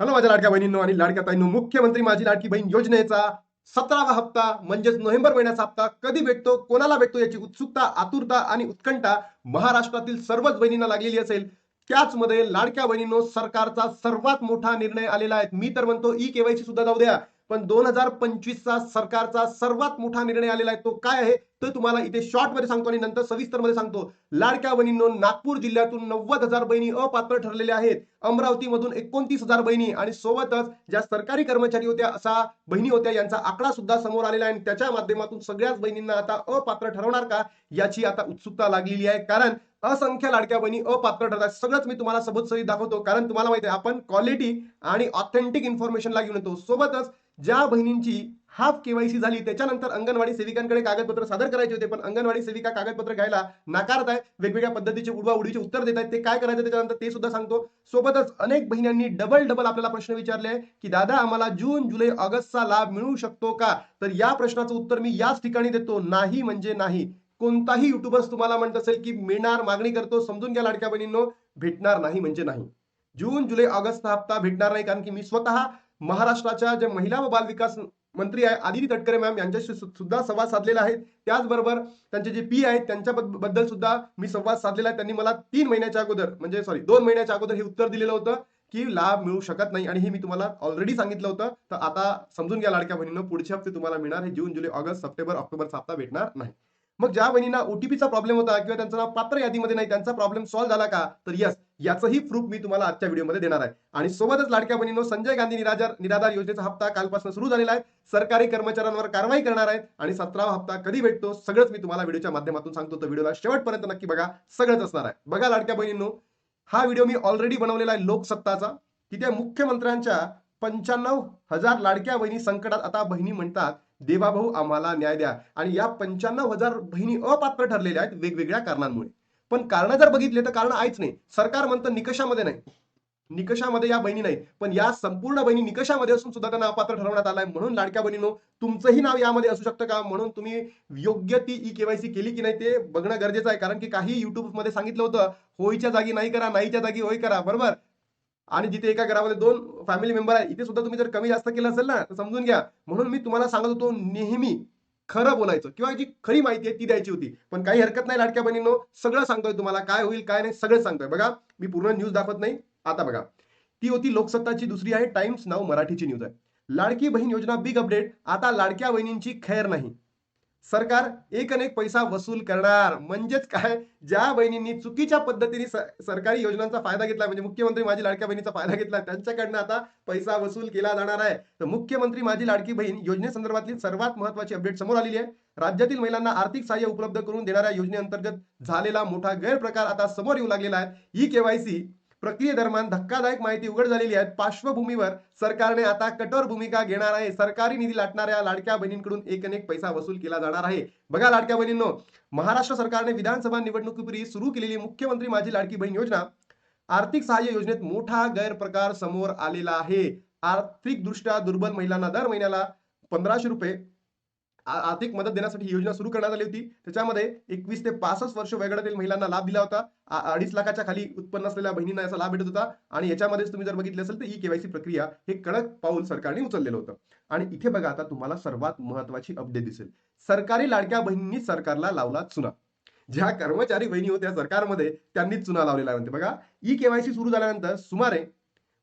Hello माझ्या लाडक्या बहिणींनो आणि लाडक्या ताईंनो मुख्यमंत्री माझी लाडकी बहीण योजनेचा सतरावा हप्ता म्हणजेच नोव्हेंबर महिन्याचा हप्ता कधी भेटतो कोणाला भेटतो याची उत्सुकता आतुरता आणि उत्कंठा महाराष्ट्रातील सर्वच बहिणींना लागलेली असेल. त्याचमध्ये लाडक्या बहिणींनो सरकारचा सर्वात मोठा निर्णय आलेला आहे. मी तर म्हणतो ई केवायसी सुद्धा जाऊ द्या. पण दोन हजार पंचवीसचा सरकारचा सर्वात मोठा निर्णय आलेला आहे तो काय आहे? तो तुम्हाला इथे शॉर्टमध्ये सांगतो आणि नंतर सविस्तरमध्ये सांगतो. लाडक्या बहिणींनो नागपूर जिल्ह्यातून नव्वद हजार बहिणी अपात्र ठरलेल्या आहेत. अमरावतीमधून एकोणतीस हजार बहिणी आणि सोबतच ज्या सरकारी कर्मचारी होत्या असा बहिणी होत्या यांचा आकडा सुद्धा समोर आलेला आहे. आणि त्याच्या माध्यमातून सगळ्याच बहिणींना आता अपात्र ठरवणार का याची आता उत्सुकता लागलेली आहे. कारण असंख्य लाडक्या बहिणी अपात्र ठरतात सगळंच मी तुम्हाला सबूत सही दाखवतो. कारण तुम्हाला माहिती आहे आपण क्वालिटी आणि ऑथेंटिक इन्फॉर्मेशनला घेऊन येतो. सोबतच ज्या बहिणींची हाफ केवायसी झाली त्याच्यानंतर अंगणवाडी सेविकांकडे कागदपत्र सादर करायचे होते पण अंगणवाडी सेविका कागदपत्र घ्यायला नाकारत आहे वेगवेगळ्या पद्धतीचे उडवा उडीचे उत्तर देत आहेत ते काय करायचं त्याच्यानंतर ते सुद्धा सांगतो. सोबतच अनेक बहिणींनी डबल डबल आपल्याला प्रश्न विचारले की दादा आम्हाला जून जुलै ऑगस्टचा लाभ मिळू शकतो का? तर या प्रश्नाचं उत्तर मी याच ठिकाणी देतो नाही म्हणजे नाही. कोणताही युट्यूबर्स तुम्हाला म्हणत असेल की मिळणार मागणी करतो समजून घ्या लाडक्या बहिणींनो भेटणार नाही म्हणजे नाही. जून जुलै ऑगस्टचा हप्ता भेटणार नाही कारण की मी स्वतः महाराष्ट्राच्या जे महिला व बाल विकास मंत्री आहे आदिती तटकरे मॅम यांच्याशी सुद्धा संवाद साधलेला आहे. त्याचबरोबर त्यांचे जे पी आहेत त्यांच्या बद्दल सुद्धा मी संवाद साधलेला आहे. त्यांनी मला तीन महिन्याच्या अगोदर म्हणजे सॉरी दोन महिन्याच्या अगोदर हे उत्तर दिलेलं होतं की लाभ मिळू शकत नाही आणि हे मी तुम्हाला ऑलरेडी सांगितलं होतं. तर आता समजून घ्या लाडक्या बहिणीनं पुढच्या हप्ते तुम्हाला मिळणार हे जून जुलै ऑगस्ट सप्टेंबर ऑक्टोबरचा हप्ता भेटणार नाही. मग ज्या बहिणींना ओटीपीचा प्रॉब्लेम होता किंवा त्यांचं नाव पात्र यादीमध्ये नाही त्यांचा प्रॉब्लेम सॉल्व्ह झाला का? तर यस याचंही प्रूफ मी तुम्हाला आजच्या व्हिडिओमध्ये देणार आहे. आणि सोबतच लाडक्या बहिणींनो संजय गांधी निराधार निराधार योजनेचा हप्ता कालपासून सुरू झालेला आहे. सरकारी कर्मचाऱ्यांवर कारवाई करणार आहे आणि सतरावा हप्ता कधी भेटतो सगळंच मी तुम्हाला व्हिडिओच्या माध्यमातून सांगतो. तर व्हिडिओला शेवटपर्यंत नक्की बघा सगळंच असणार आहे. बघा लाडक्या बहिणींनो हा व्हिडिओ मी ऑलरेडी बनवलेला आहे लोकसत्ताचा. की त्या मुख्यमंत्र्यांच्या पंच्याण्णव हजार लाडक्या बहिणी संकटात आता बहिणी म्हणतात. देवाभाऊ आम्हाला न्याय द्या. आणि या पंच्याण्णव हजार बहिणी अपात्र ठरलेल्या आहेत वेगवेगळ्या कारणांमुळे. पण कारण जर बघितले तर कारण आहेच नाही. सरकार म्हणतं निकषामध्ये नाही. निकषामध्ये या बहिणी नाही पण या संपूर्ण बहिणी निकषामध्ये असून सुद्धा त्यांना अपात्र ठरवण्यात आलाय. म्हणून लाडक्या बहिणीनो तुमचंही नाव यामध्ये असू शकतं का? म्हणून तुम्ही योग्य ती ई केवायसी केली की नाही ते बघणं गरजेचं आहे. कारण की काही युट्यूबमध्ये सांगितलं होतं होईच्या जागी नाही करा नाहीच्या जागी होय करा. बरोबर? आणि जिथे एका घरामध्ये दोन फॅमिली मेंबर आहे इथे सुद्धा तुम्ही जर कमी जास्त केलं असेल ना तर समजून घ्या. म्हणून मी तुम्हाला सांगत होतो नेहमी खरं बोलायचं. किंवा जी खरी माहिती आहे ती द्यायची होती. पण काही हरकत नाही लाडक्या बहिणींनो. सगळं सांगतोय तुम्हाला. काय होईल काय नाही सगळं सांगतोय. बघा मी पूर्ण न्यूज दाखवत नाही. आता बघा. ती होती लोकसत्ताची दुसरी आहे टाइम्स नाव मराठीची न्यूज आहे. लाडकी बहीण योजना बिग अपडेट आता लाडक्या बहिणींची खैर नाही. सरकार एक अनेक पैसा वसूल करणार. म्हणजेच काय? ज्या बहिणींनी चुकीच्या पद्धतीने सरकारी योजनांचा फायदा घेतला म्हणजे मुख्यमंत्री माझी लाडक्या बहिणीचा फायदा घेतला त्यांच्याकडनं आता पैसा वसूल केला जाणार आहे. तर मुख्यमंत्री माझी लाडकी बहीण योजनेसंदर्भातली सर्वात महत्वाची अपडेट समोर आलेली आहे. राज्यातील महिलांना आर्थिक सहाय्य उपलब्ध करून देणाऱ्या योजनेअंतर्गत झालेला मोठा गैरप्रकार आता समोर येऊ लागलेला आहे. ई केवायसी प्रक्रियेदरम्यान धक्कादायक माहिती उघड झालेली आहे. पार्श्वभूमीवर सरकारने आता कठोर भूमिका घेणार आहे. सरकारी निधी लाटणाऱ्या लाडक्या बहिणींकडून एक अनेक पैसा वसूल केला जाणार आहे. बघा लाडक्या बहिणींनो महाराष्ट्र सरकारने विधानसभा निवडणुकीपूर्वी सुरू केलेली मुख्यमंत्री माझी लाडकी बहीण योजना आर्थिक सहाय्य योजनेत मोठा गैरप्रकार समोर आलेला आहे. आर्थिकदृष्ट्या दुर्बल महिलांना दर महिन्याला पंधराशे रुपये आर्थिक मदत देण्यासाठी ही योजना सुरू करण्यात आली होती. त्याच्यामध्ये एकवीस ते पासष्ट वर्ष वयोगटातील महिलांना लाभ दिला होता. अडीच लाखाच्या खाली उत्पन्न असलेल्या बहिणींना याचा लाभ भेटत होता. आणि याच्यामध्येच तुम्ही जर बघितले असेल तर ई केवायसी प्रक्रिया हे कडक पाऊल सरकारने उचललेलं होतं. आणि इथे बघा आता तुम्हाला सर्वात महत्वाची अपडेट दिसेल. सरकारी लाडक्या बहिणींनी सरकारला लावला चुना. ज्या कर्मचारी बहिणी होत्या सरकारमध्ये त्यांनीच चुना लावलेला म्हणते बघा ई केवायसी सुरू झाल्यानंतर सुमारे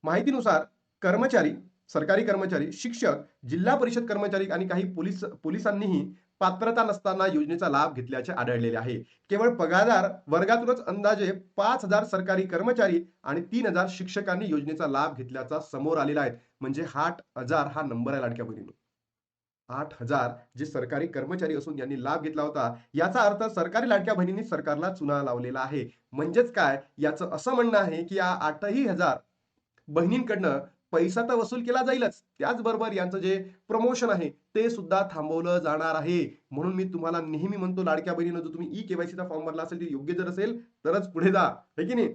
माहितीनुसार कर्मचारी सरकारी कर्मचारी शिक्षक जिल्हा परिषद कर्मचारी आणि काही पोलीस पोलिसांनीही पात्रता नसताना योजनेचा लाभ घेतल्याचे आढळलेले आहे. केवळ पगारदार वर्गातूनच अंदाजे पाच हजार सरकारी कर्मचारी आणि तीन हजार शिक्षकांनी योजनेचा लाभ घेतल्याचा समोर आलेला आहे. म्हणजे आठ हजार हा नंबर आहे लाडक्या बहिणीनो. आठ हजार जे सरकारी कर्मचारी असून यांनी लाभ घेतला होता याचा अर्थ सरकारी लाडक्या बहिणींनी सरकारला चुना लावलेला आहे. म्हणजेच काय? याचं असं म्हणणं आहे की या आठही हजार बहिणींकडनं पैसा तर वसूल केला जाईलच. त्याचबरोबर यांचं जे प्रमोशन आहे ते सुद्धा थांबवलं जाणार आहे. म्हणून मी तुम्हाला नेहमी म्हणतो लाडक्या बहिणीनं जो तुम्ही ई केवायसीचा फॉर्म भरला असेल ते योग्य जर असेल तरच पुढे जा. हे की नाही?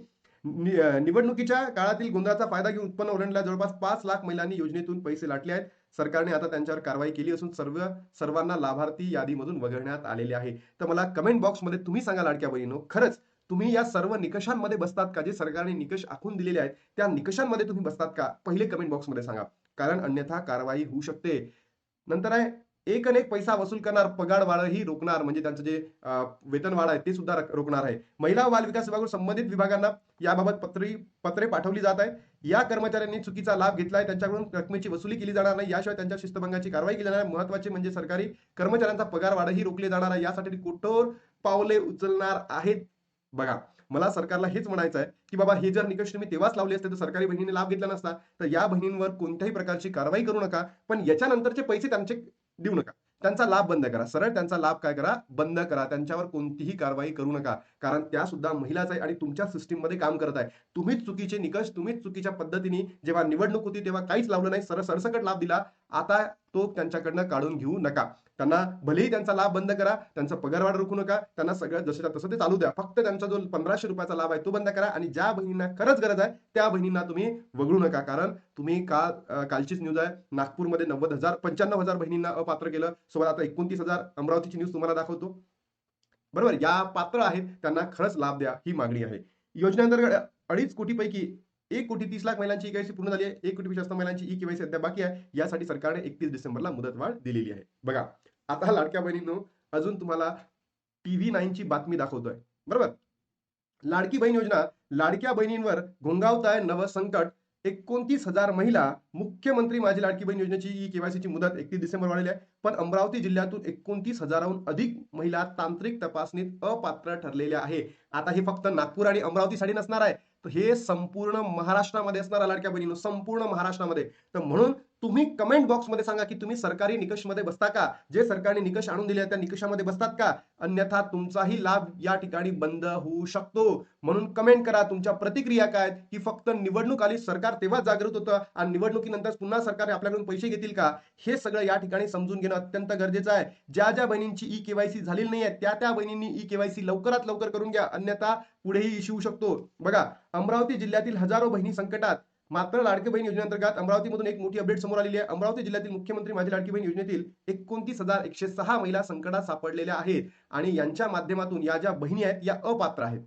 निवडणुकीच्या काळातील गोंधळाचा फायदा घेऊन उत्पन्न ओलांडल्या जवळपास पाच लाख महिलांनी योजनेतून पैसे लाटले आहेत. सरकारने आता त्यांच्यावर कारवाई केली असून सर्व सर्वांना लाभार्थी यादीमधून वगळण्यात आलेले आहे. तर मला कमेंट बॉक्समध्ये तुम्ही सांगा लाडक्या बहिणीनो खरंच तुम्ही या सर्व निकषांमध्ये बसतात का? जे सरकारने निकष आखून दिलेले आहेत त्या निकषांमध्ये तुम्ही बसतात का? पहिले कमेंट बॉक्समध्ये सांगा. कारण अन्यथा कारवाई होऊ शकते. नंतर आहे एक अनेक पैसा वसूल करणार पगार वाढही रोखणार म्हणजे त्यांचं जे वेतन वाढ आहे ते सुद्धा रोखणार आहे. महिला बाल विकास विभागावर संबंधित विभागांना याबाबत पत्री पत्रे पाठवली जात आहे या कर्मचाऱ्यांनी चुकीचा लाभ घेतलाय त्यांच्याकडून रकमेची वसुली केली जाणार नाही. याशिवाय त्यांच्या शिस्तभंगाची कारवाई केली जाणार महत्त्वाचे म्हणजे सरकारी कर्मचाऱ्यांचा पगार वाढही रोखले जाणार आहे. यासाठी कठोर पावले उचलणार आहेत. बघा मला सरकारला हेच म्हणायचं आहे की बाबा हे जर निकष तुम्ही तेव्हाच लावले असते तर सरकारी बहिणीने लाभ घेतला नसता तर या बहिणींवर कोणत्याही प्रकारची कारवाई करू नका पण याच्यानंतरचे पैसे त्यांचे देऊ नका. त्यांचा लाभ बंद करा. सरळ त्यांचा लाभ काय करा? बंद करा. त्यांच्यावर कोणतीही कारवाई करू नका. कारण त्या सुद्धा महिलाच आहे आणि तुमच्या सिस्टीममध्ये काम करत आहे. तुम्हीच चुकीचे निकष तुम्हीच चुकीच्या पद्धतीने जेव्हा निवडणूक होती तेव्हा काहीच लावलं नाही. सर सरसकट लाभ दिला. आता तो त्यांच्याकडनं काढून घेऊ नका. त्यांना भलेही त्यांचा लाभ बंद करा त्यांचा पगारवाढ रोखू नका त्यांना सगळं जसं तसं ते चालू द्या. फक्त त्यांचा जो पंधराशे रुपयाचा लाभ आहे तो बंद करा आणि ज्या बहिणींना खरंच गरज आहे त्या बहिणींना तुम्ही वगळू नका. कारण तुम्ही काल कालचीच न्यूज आहे. नागपूरमध्ये नव्वद हजार पंच्याण्णव हजार बहिणींना अपात्र केलं. सोबत आता एकोणतीस हजार अमरावतीची न्यूज तुम्हाला दाखवतो. बरोबर? या पात्र आहेत त्यांना खरंच लाभ द्या ही मागणी आहे. योजनेअंतर्गत अडीच कोटीपैकी एक कोटी तीस लाख महिलांची ई केवायसी पूर्ण झाली आहे. एक कोटीपेक्षा जास्त महिलांची ई केवायसी अद्याप बाकी आहे. यासाठी सरकारने एकतीस डिसेंबरला मुदतवाढ दिलेली आहे. बघा आता लाडक्या बहिणींनो अजून तुम्हाला टीव्ही नाईनची बातमी दाखवतोय. बरोबर? लाडकी बहीण योजना लाडक्या बहिणींवर घोंगावताय नव संकट. एकोणतीस हजार महिला मुख्यमंत्री माझी लाडकी बहीण योजनेची ई केवायसीची मुदत एकतीस डिसेंबर वाढली आहे. पण अमरावती जिल्ह्यातून एकोणतीस हजाराहून अधिक महिला तांत्रिक तपासणीत अपात्र ठरलेल्या आहे. आता हे फक्त नागपूर आणि अमरावतीसाठी नसणार आहे. तर हे संपूर्ण महाराष्ट्रामध्ये असणार लाडक्या बहिणीनो. संपूर्ण महाराष्ट्रामध्ये. तर म्हणून तुम्ही कमेंट बॉक्समध्ये सांगा की तुम्ही सरकारी निकषमध्ये बसता का? जे सरकारने निकष आणून दिले त्या निकषामध्ये बसतात का? अन्यथा तुमचाही लाभ या ठिकाणी बंद होऊ शकतो. म्हणून कमेंट करा. तुमच्या प्रतिक्रिया काय की फक्त निवडणूक आली सरकार तेव्हा जागृत होतं आणि निवडणुकीनंतर पुन्हा सरकारने आपल्याकडून पैसे घेतील का? हे सगळं या ठिकाणी समजून घेणं अत्यंत गरजेचं आहे. ज्या ज्या बहिणींची ई केवायसी झालेली नाही आहे त्या त्या बहिणींनी ई केवायसी लवकरात लवकर करून घ्या. अन्यथा पुढेही इश्यू होऊ शकतो. बघा अमरावती जिल्ह्यातील हजारो बहिणी संकटात मात्र लाडकी बहीण योजनेअंतर्गत अमरावतीमधून एक मोठी अपडेट समोर आलेली आहे. अमरावती जिल्ह्यातील मुख्यमंत्री माझी लाडकी बहीण योजनेतील एकोणतीस हजार एकशे सहा महिला संकटात सापडलेल्या आहेत आणि यांच्या माध्यमातून या ज्या बहिणी आहेत या अपात्र आहेत.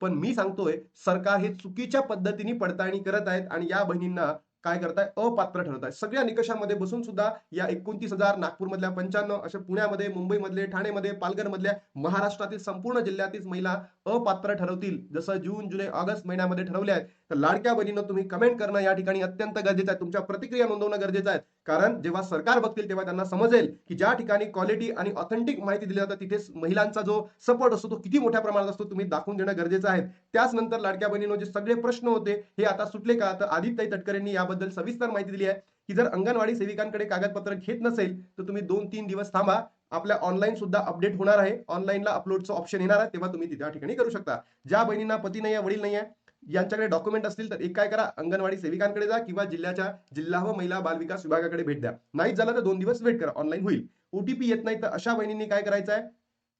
पण मी सांगतोय सरकार हे चुकीच्या पद्धतीने पडताळणी करत आहेत आणि या बहिणींना काय करताय? अपात्र ठरत आहे सगळ्या निकषामध्ये बसून सुद्धा या एकोणतीस हजार नागपूरमधल्या पंच्याण्णव अशा पुण्यामध्ये मुंबईमधले ठाणेमध्ये पालघरमधल्या महाराष्ट्रातील संपूर्ण जिल्ह्यातील महिला अपात्र ठरवतील. जसं जून जुलै ऑगस्ट महिन्यामध्ये ठरवल्या आहेत. तर लाडक्या बहिणीनं तुम्ही कमेंट करणं या ठिकाणी अत्यंत गरजेचं आहे. तुमच्या प्रतिक्रिया नोंदवणं गरजेचं आहे. कारण जेव्हा सरकार बघतील तेव्हा त्यांना समजेल की ज्या ठिकाणी क्वालिटी आणि ऑथेंटिक माहिती दिली जाते तिथे महिलांचा जो सपोर्ट असतो तो किती मोठ्या प्रमाणात असतो तुम्ही दाखवून देणं गरजेचं आहे. त्याच नंतर लाडक्या बहिणीनं जे सगळे प्रश्न होते हे आता सुटले का? तर आदित्य तटकरेंनी याबद्दल सविस्तर माहिती दिली आहे की जर अंगणवाडी सेविकांकडे कागदपत्र घेत नसेल तर तुम्ही दोन तीन दिवस थांबा. आपल्या ऑनलाईन सुद्धा अपडेट होणार आहे. ऑनलाईनला अपलोडचं ऑप्शन येणार आहे. तेव्हा तुम्ही त्या ठिकाणी करू शकता. ज्या बहिणींना पती नाही आहे वडील नाही आहे यांच्याकडे डॉक्युमेंट असतील तर एक काय करा अंगणवाडी सेविकांकडे जा किंवा जिल्ह्याच्या जिल्हा व महिला बाल विकास विभागाकडे भेट द्या. नाही झालं तर दोन दिवस वेट करा ऑनलाईन होईल. ओटीपी येत नाही तर अशा बहिणींनी काय करायचं आहे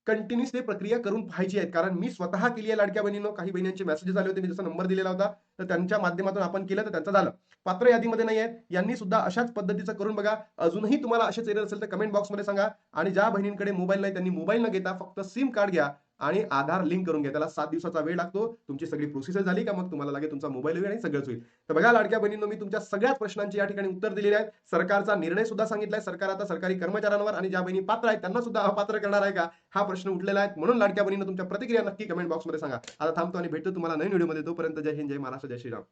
कंटिन्युअसली प्रक्रिया करून पाहायची आहेत. कारण मी स्वतः केली आहे लाडक्या बहिणीनं. काही बहिणींचे मेसेजेस आले होते मी जसा नंबर दिलेला होता तर त्यांच्या माध्यमातून आपण केलं तर त्यांचं झालं. पात्र यादीमध्ये नाही आहेत. यांनी सुद्धा अशाच पद्धतीचं करून बघा. अजूनही तुम्हाला असेच एरर असेल तर कमेंट बॉक्समध्ये सांगा. आणि ज्या बहिणींकडे मोबाईल नाही त्यांनी मोबाईल न घेता फक्त सिम कार्ड घ्या. आणि आधार लिंक करून घ्या. त्याला सात दिवसाचा वेळ लागतो. तुमची सगळी प्रोसेस झाली का मग तुम्हाला लागेल तुमचा मोबाईल होईल आणि सगळंच होईल. तर बघा लाडक्या बहिणींनो मी तुमच्या सगळ्याच प्रश्नांची या ठिकाणी उत्तर दिलेले आहेत. सरकारचा निर्णय सुद्धा सांगितलाय. सरकार आता सरकारी कर्मचाऱ्यांवर आणि ज्या बहिणी पात्र आहेत त्यांना सुद्धा अपात्र करणार आहे का? हा प्रश्न उठलेला आहे. म्हणून लाडक्या बहिणीनं तुमच्या प्रतिक्रिया नक्की कमेंट बॉक्समध्ये सांगा. आता थांबतो आणि भेटतो तुम्हाला नवीन व्हिडिओमध्ये तोपर्यंत जय हिंद जय महाराष्ट्र जय श्रीराम.